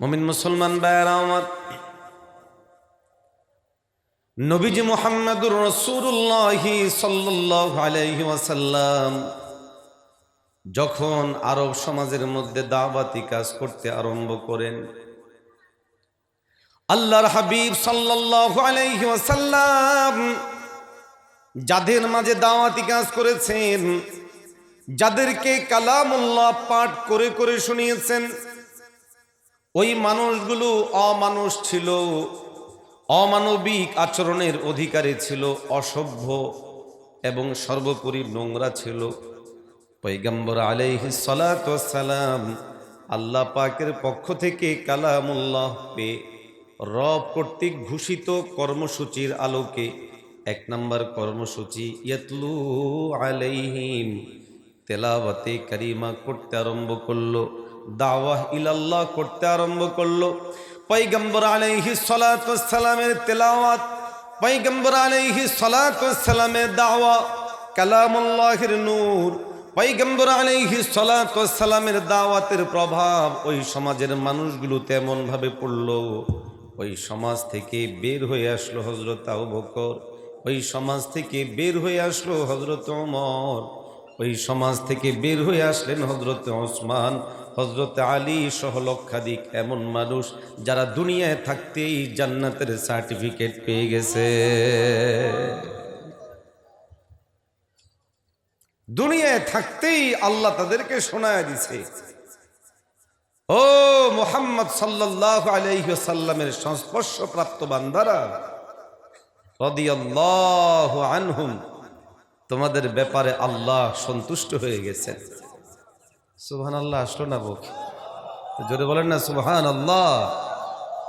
মমিন মুসলমান ভাইয়েরা, আমার নবীজি মোহাম্মদুর রসুল্লাহ সাল্লাহ ওয়াসাল্লাম যখন আরব সমাজের মধ্যে দাওয়াতি কাজ করতে আরম্ভ করেন, আল্লাহর হাবিব ওয়াসাল্লাম যাদের মাঝে দাওয়াতি কাজ করেছেন, যাদেরকে কালামুল্লাহ পাঠ করে করে শুনিয়েছেন ওই মানুষগুলো অমানুষ ছিল। অমানবিক আচরণের অধিকারী ছিল, অসভ্য এবং সর্বোপরি নোংরা ছিল। পৈগম্বর আলাইহি সালাম আল্লাহ পাকের পক্ষ থেকে কালামুল্লাহ পে রব কর্তৃক ঘোষিত কর্মসূচির আলোকে এক নম্বর কর্মসূচি ইয়াতলু আলাইহিম, তেলাওয়াতে কারিমা করতে আরম্ভ করল। দাওয়াহ ইলাল্লাহ করতে আরম্ভ করল। পৈগম্বর আলাইহি সালামের তেলাওয়াত পৈগম্বর আলাইহি সালামের দাওয়া, কালামুল্লাহের নূর পৈগম্বর আলাইহি সালামের দাওয়াতের প্রভাব ওই সমাজের মানুষগুলো তেমন ভাবে পড়ল। ওই সমাজ থেকে বের হয়ে আসলো হজরত আবু বকর, ওই সমাজ থেকে বের হয়ে আসলো হজরত ওমর, ওই সমাজ থেকে বের হয়ে আসলেন হজরত ওসমান হজরত আলী সহ লক্ষাধিক এমন মানুষ যারা দুনিয়ায় থাকতেই জান্নাতের সার্টিফিকেট পেয়ে গেছে। দুনিয়ায় থাকতেই আল্লাহ তাদেরকে শোনায় দিছে। ও মোহাম্মদ সাল্লাহ আলাইসাল্লামের সংস্পর্শ প্রাপ্ত বান্দারা আনহুম, তোমাদের ব্যাপারে আল্লাহ সন্তুষ্ট হয়ে গেছেন। আল্লাহ আসলো না জোরে বলেন না আল্লাহ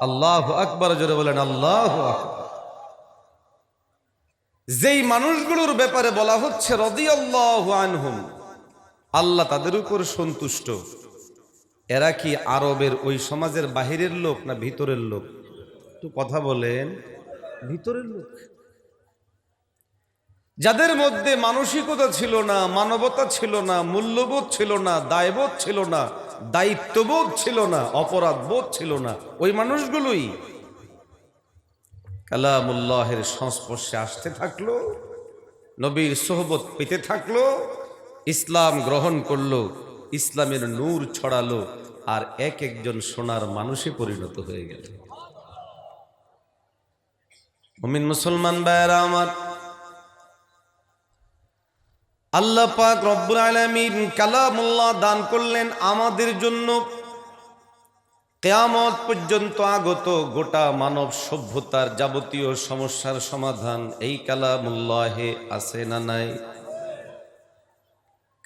আল্লাহ আকবর, জোরে বলেন, আল্লাহ যেই মানুষগুলোর ব্যাপারে বলা হচ্ছে, রদিয়াল্লাহ আনহুম, আল্লাহ তাদের উপর সন্তুষ্ট। এরা কি আরবের ওই সমাজের বাহিরের লোক না ভিতরের লোক? একটু কথা বলেন। ভিতরের লোক? যাদের মধ্যে মানসিকতা ছিল না, মানবতা ছিল না, মূল্যবোধ ছিল না, দায়বোধ ছিল না, দায়িত্ববোধ ছিল না অপরাধ বোধ ছিল না, ওই মানুষগুলোই কালামুল্লাহের সংস্পর্শে আসতে থাকল, নবীর সোহবত পেতে থাকল, ইসলাম গ্রহণ করল, ইসলামের নূর ছড়ালো, আর এক একজন সোনার মানুষে পরিণত হয়ে গেল। মুসলমান ভাইয়েরা আমার আল্লাহ পাক রব্বুল আলমিন কালামুল্লাহ দান করলেন আমাদের জন্য। কেয়ামত পর্যন্ত আগত গোটা মানব সভ্যতার যাবতীয় সমস্যার সমাধান এই কালামুল্লাহে আছে না নাই?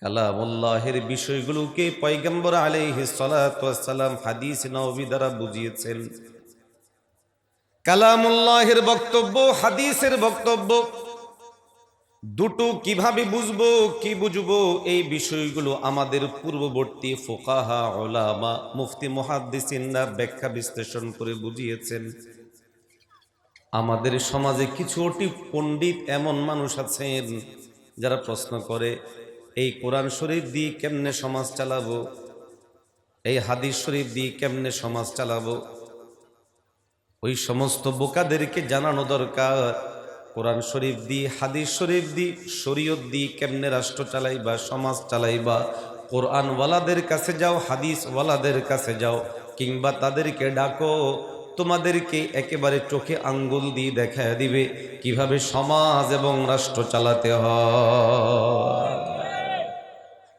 কালামুল্লাহের বিষয়গুলোকে পয়গম্বর আলাইহি সালাম হাদিস নবী দ্বারা বুঝিয়েছেন। কালামুল্লাহের বক্তব্য, হাদিসের বক্তব্য দুটো কীভাবে বুঝব, কি বুঝব? এই বিষয়গুলো আমাদের পূর্ববর্তী ফোকাহা ওলামা মুফতি মহাদ্দিসিনরা ব্যাখ্যা বিশ্লেষণ করে বুঝিয়েছেন। আমাদের সমাজে কিছু অটি পণ্ডিত এমন মানুষ আছেন যারা প্রশ্ন করে, এই কোরআন শরীফ দিয়ে কেমনে সমাজ চালাবো? এই হাদিস শরীফ দিয়ে কেমনে সমাজ চালাবো? ওই সমস্ত বোকাদেরকে জানানো দরকার। কোরআন শরীফ দি, হাদিস শরীফ দি, শরীয়ত দি কেমনে রাষ্ট্র চালাইবা, সমাজ চালাইবা, কোরআনওয়ালাদের কাছে যাও, হাদিসওয়ালাদের কাছে যাও, কিংবা তাদেরকে ডাকো, তোমাদেরকে একেবারে চোখে আঙ্গুল দিয়ে দেখা দিবে কীভাবে সমাজ এবং রাষ্ট্র চালাতে হয়।